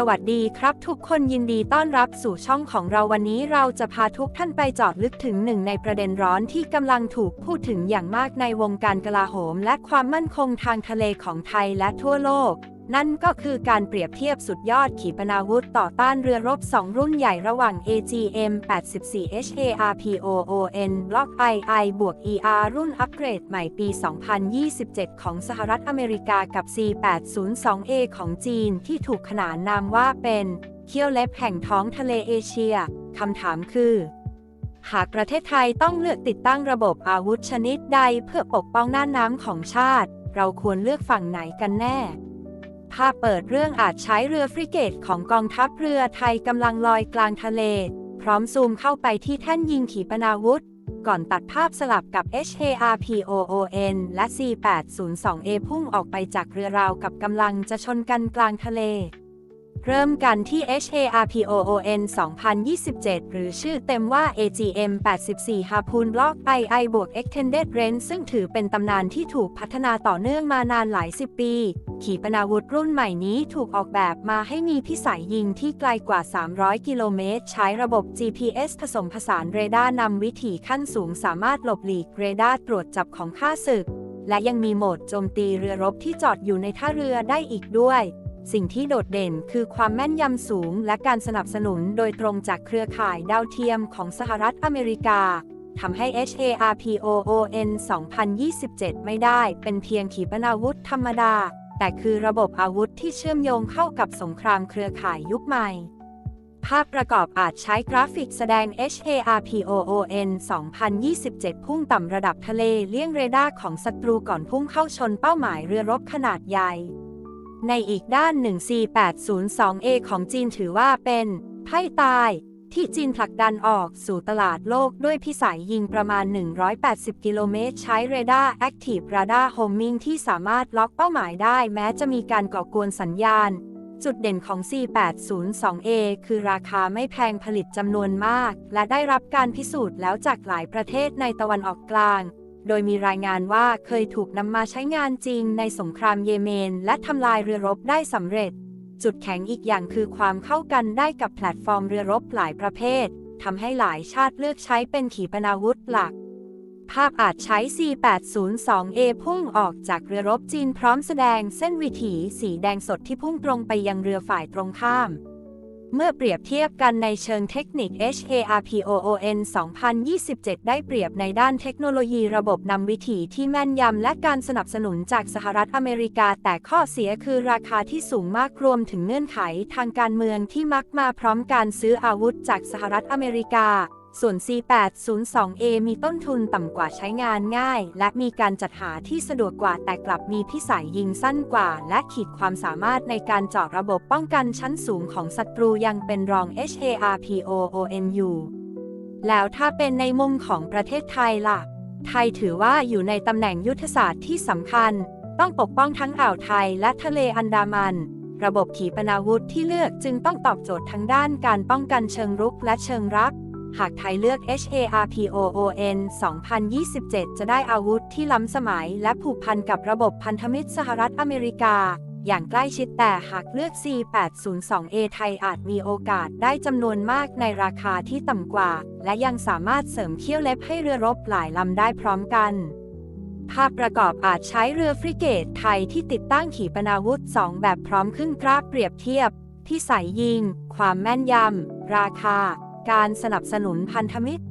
สวัสดีครับทุกคนยินดีต้อนรับสู่ช่องของเราวันนี้เราจะพาทุกท่านไปจอดลึกถึงหนึ่งในประเด็นร้อนที่กำลังถูกพูดถึงอย่างมากในวงการกลาโหม และความมั่นคงทางทะเลของไทยและทั่วโลก นั่นก็คือการเปรียบเทียบสุดยอดขีปนาวุธต่อต้านเรือรบ 2 รุ่นใหญ่ระหว่าง AGM 84 HARPOON Block II บวก ER รุ่นอัปเกรดใหม่ปี 2027 ของสหรัฐอเมริกากับ C802A ของจีนที่ถูกขนานนามว่าเป็นเขี้ยวเล็บแห่งท้องทะเลเอเชีย คำถามคือ หากประเทศไทยต้องเลือกติดตั้งระบบอาวุธชนิดใดเพื่อปกป้องน่านน้ำของชาติ เราควรเลือกฝั่งไหนกันแน่ ภาพเปิดเรื่องอาจใช้เรือฟริเกตของกองทัพเรือไทยกำลังลอยกลางทะเล พร้อมซูมเข้าไปที่แท่นยิงขีปนาวุธ ก่อนตัดภาพสลับกับ HARPOON และ C802A พุ่งออกไปจากเรือราวกับกำลังจะชนกันกลางทะเล เริ่มกันที่ HARPOON 2027 หรือชื่อเต็มว่า AGM 84 Harpoon Block II บวก Extended Range ซึ่งถือเป็นตำนานที่ถูกพัฒนาต่อเนื่องมานานหลายสิบปี ขีปนาวุธรุ่นใหม่นี้ถูกออกแบบมาให้มีพิสัยยิงที่ไกลกว่า 300 กิโลเมตร ใช้ระบบ GPS ผสมผสานเรดาร์นำวิถีขั้นสูงสามารถหลบหลีกเรดาร์ตรวจจับของข้าศึก และยังมีโหมดโจมตีเรือรบที่จอดอยู่ในท่าเรือได้อีกด้วย สิ่งที่โดดเด่นคือความแม่นยำสูง และการสนับสนุนโดยตรงจากเครือข่ายดาวเทียมของสหรัฐอเมริกาทำให้ HARPOON 2027 ไม่ได้เป็นเพียงขีปนาวุธธรรมดา แต่คือระบบอาวุธที่เชื่อมโยงเข้ากับสงครามเครือข่ายยุคใหม่ ภาพประกอบอาจใช้กราฟิกแสดง HARPOON 2027 พุ่งต่ำระดับทะเลเลี่ยงเรดาร์ของศัตรูก่อนพุ่งเข้าชนเป้าหมายเรือรบขนาดใหญ่ ในอีกด้านหนึ่ง C802A ของจีนถือว่าเป็นไพ่ตาย ที่จีนผลักดันออกสู่ตลาดโลกด้วยพิสัยยิงประมาณ 180 กิโลเมตร ใช้เรดาร์ Active Radar Homing ที่สามารถล็อกเป้าหมายได้แม้จะมีการก่อกวนสัญญาณ จุดเด่นของ C802A คือราคาไม่แพงผลิตจำนวนมาก และได้รับการพิสูจน์แล้วจากหลายประเทศในตะวันออกกลาง โดยมีรายงานว่าเคยถูกนำมาใช้งานจริงในสงครามเยเมน และทำลายเรือรบได้สำเร็จ จุดแข็งอีกอย่างคือความเข้ากันได้กับแพลตฟอร์มเรือรบหลายประเภททำให้หลายชาติเลือกใช้เป็นขีปนาวุธหลัก ภาพอาจใช้ C802A พุ่งออกจากเรือรบจีนพร้อมแสดงเส้นวิถีสีแดงสดที่พุ่งตรงไปยังเรือฝ่ายตรงข้าม เมื่อเปรียบเทียบกันในเชิงเทคนิค HARPOON 2027 ได้เปรียบในด้านเทคโนโลยีระบบนำวิถีที่แม่นยำและการสนับสนุนจากสหรัฐอเมริกา แต่ข้อเสียคือราคาที่สูงมากรวมถึงเงื่อนไขทางการเมืองที่มักมาพร้อมการซื้ออาวุธจากสหรัฐอเมริกา ส่วน C802A มีต้นทุนต่ำกว่าใช้งานง่าย และมีการจัดหาที่สะดวกกว่าแต่กลับมีพิสัยยิงสั้นกว่า และขีดความสามารถในการเจาะระบบป้องกันชั้นสูงของศัตรูยังเป็นรอง HARPOON อยู่แล้วถ้าเป็นในมุมของประเทศไทยล่ะ ไทยถือว่าอยู่ในตำแหน่งยุทธศาสตร์ที่สำคัญ ต้องปกป้องทั้งอ่าวไทยและทะเลอันดามัน ระบบขีปนาวุธที่เลือกจึงต้องตอบโจทย์ทั้งด้านการป้องกันเชิงรุกและเชิงรับ หากไทยเลือก HARPOON 2027 จะได้อาวุธที่ล้ำสมัยและผูกพันกับระบบพันธมิตรสหรัฐอเมริกา อย่างใกล้ชิดแต่หากเลือก C802A ไทยอาจมีโอกาสได้จำนวนมากในราคาที่ต่ำกว่า และยังสามารถเสริมเขี้ยวเล็บให้เรือรบหลายลำได้พร้อมกันภาพประกอบอาจใช้เรือฟริเกตไทยที่ติดตั้งขีปนาวุธ 2 แบบพร้อมขึ้นกราฟเปรียบเทียบ ที่ใส่ยิง ความแม่นยำ ราคา การสนับสนุนพันธมิตร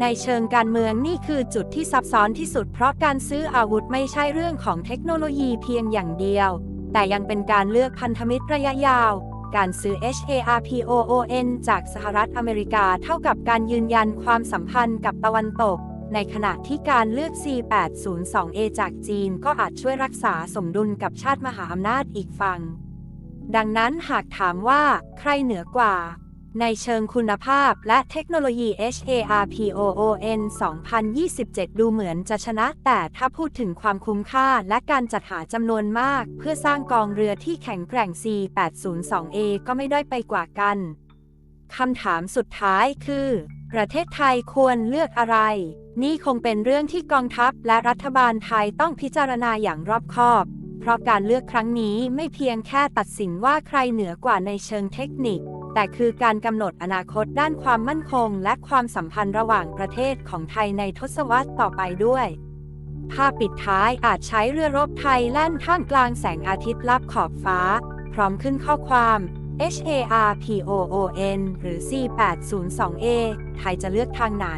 ในเชิงการเมืองนี่คือจุดที่ซับซ้อนที่สุดเพราะการซื้ออาวุธไม่ใช่เรื่องของเทคโนโลยีเพียงอย่างเดียว แต่ยังเป็นการเลือกพันธมิตรระยะยาว การซื้อ HARPOON จากสหรัฐอเมริกาเท่ากับการยืนยันความสัมพันธ์กับตะวันตก ในขณะที่การเลือก C802A จากจีนก็อาจช่วยรักษาสมดุลกับชาติมหาอำนาจอีกฝั่งดังนั้นหากถามว่าใครเหนือกว่า ในเชิงคุณภาพและเทคโนโลยี HARPOON 2027 ดูเหมือนจะชนะ แต่ถ้าพูดถึงความคุ้มค่าและการจัดหาจำนวนมาก เพื่อสร้างกองเรือที่แข็งแกร่ง C802A ก็ไม่ได้ไปกว่ากันคำถามสุดท้ายคือ ประเทศไทยควรเลือกอะไร นี่คงเป็นเรื่องที่กองทัพและรัฐบาลไทยต้องพิจารณาอย่างรอบคอบ เพราะการเลือกครั้งนี้ไม่เพียงแค่ตัดสินว่าใครเหนือกว่าในเชิงเทคนิค แต่คือการกำหนดอนาคตด้านความมั่นคง และความสัมพันธ์ระหว่างประเทศของไทยในทศวรรษต่อไปด้วยภาพปิดท้ายอาจใช้เรือรบไทยแล่นท่ามกลางแสงอาทิตย์ลับขอบฟ้า พร้อมขึ้นข้อความ HARPOON หรือ C802A ไทยจะเลือกทางไหน